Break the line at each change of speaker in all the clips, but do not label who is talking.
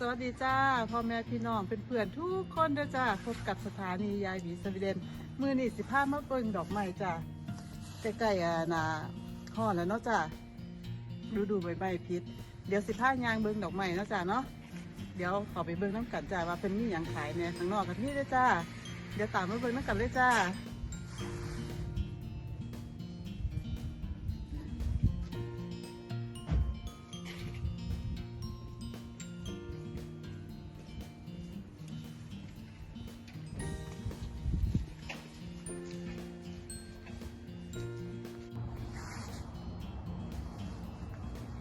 สวัสดีจ้าพ่อแม่พี่น้องเป็นเพื่อนทุกคนเด้อจ้าพบกับสถานียายหวีสวีเดนมือนี่สิพามาเบิ่งดอกไม้จ้าใกล้ๆอ่านาห่อแล้วเนาะจ้าดูดูใบใบพิษเดี๋ยวสิพายางเบิงดอกไม้เนาะจ้าเนาะเดี๋ยวขอไปเบิงน้ำกันจ้าว่าเป็นมีอย่างขายเนี่ยข้างนอกกันนี่เด้อจ้าเดี๋ยวตามมาเบิงน้ำกันเลยจ้า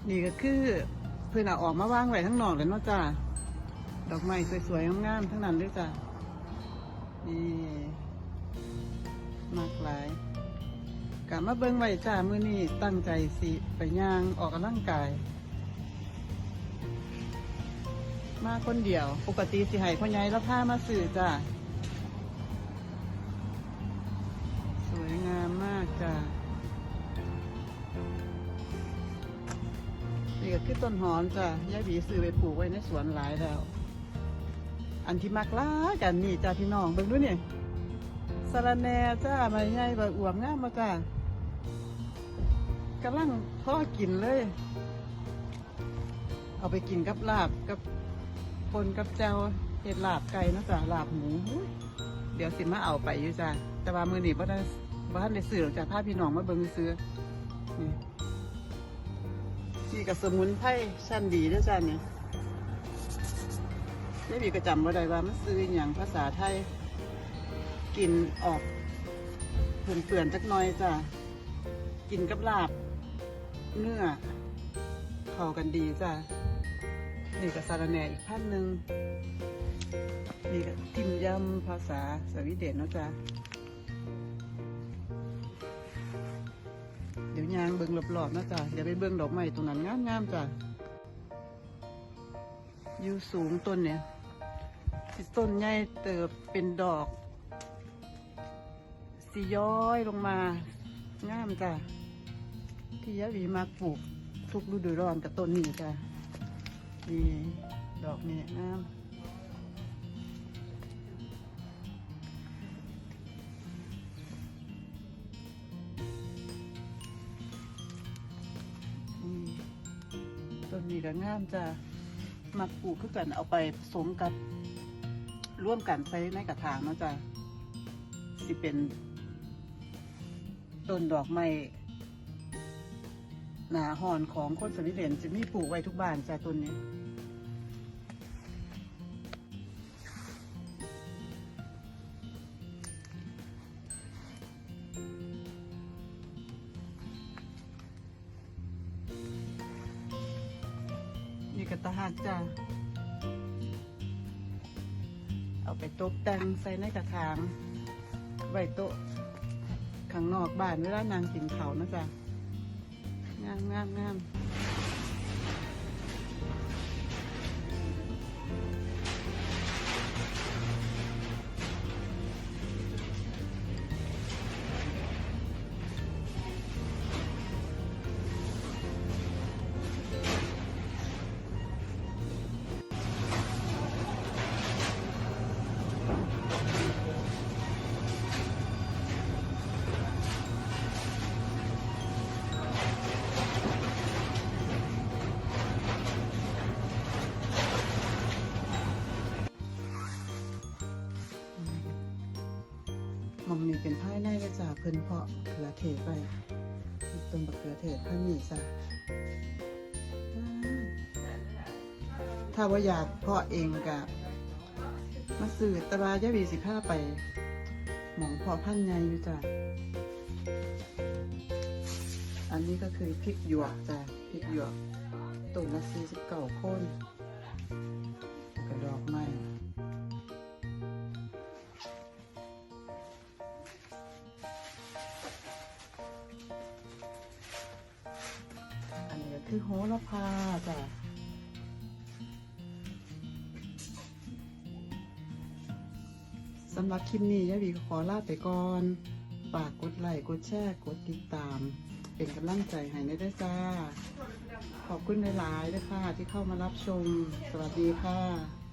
นี่ก็คือเพื่อนเอาออกมาว่างไว้ทั้งนอกเลยเนาะจ้าดอกไม้สวยๆงามๆทั้งนั้นเลยจ้านี่มากหลายกลับมาเบิ้งไว้จ้ามื้อนี้ตั้งใจสิไปย่างออกกำลังกาย มาคนเดียว ปกติสิให้พ่อใหญ่แล้วพามาสื่อจ้า คือต้นหอมจ้ะยายบีซื้อไปปลูกไว้ในสวนหลายแล้ว อันที่มักล้ากันนี่จ้าพี่น้องเบิ่งดูนี่สะระแหน่จ้ามาใหญ่ใบอวบงามมาจ้ากำลังพ่อกินเลย เอาไปกินกับลาบกับปนกับแจวเห็ดลาบไก่นะจ้ะลาบหมู เดี๋ยวสิมาเอาไปอยู่จ้ะแต่ว่ามือหนีบ่ได้บ่ทันได้ซื้อหรอกจ้ะพาพี่น้องมาเบิ่งซื้อนี่ นี่กับสมุนไพรชั้นดีด้วยจ้าเนี่ยไม่มีกระจำว่าใดว่ามันซื้ออย่างภาษาไทยกินออกเปื่อนๆจักน่อยจ้ะกินกับลาบ เนื้อเข้ากันดีจ้ะนี่กับสาระแหน่อีกพันหนึ่งนี่กับทิมยำภาษาสวีเดนเนาะจ้ะ ยางเบิ่งรอบๆนะจ๊ะเดี๋ยวไปเบิ่งดอกไม้ตรงนั้นงามๆจ้ะอยู่สูงต้นเนี่ยต้นใหญ่เติบเป็นดอก สีย้อยลงมางามจ้ะที่ยะวีมาปลูกทุกฤดูร้อนกับต้นนี้จ้ะนี่ดอกนี่งาม นี่ก็งามจ้ะมักปลูกคือกันเอาไปผสมกับร่วมกันใส่ในกระถางเนาะจ้ะสิเป็นต้นดอกไม้หนาหอนของคนสวีเดนจะมีปลูกไว้ทุกบ้านจ้ะต้นนี้ กระตาหักจ้ะเอาไปตกแต่งใส่ในกระถาง ไว้โต๊ะข้างนอกบ้านเวลานางกินเขานะจ๊ะงามงามงาม มองนี่เป็นภายในเลยจ้ะเพิ่นเพาะเขือเทศไปต้นบักเขือเทศพันนี่จ้ะอ่าถ้าว่าอยากเพาะเองกับมาซื้อตะบายาวีสิผ้าไป หมองเพาะพันใหญ่อยู่จ้ะอันนี้ก็คือพริกหยวกจ้ะพริกหยวกต้นละสี่สิบเก้าคน คือโหระพาจ้ะสำหรับคลิปนี้ยายวีขอลาไปก่อนฝากกดไลค์กดแชร์กดติดตาม เป็นกำลังใจให้ในด้วยจ้า ขอบคุณหลายๆด้วยค่ะที่เข้ามารับชม สวัสดีค่ะ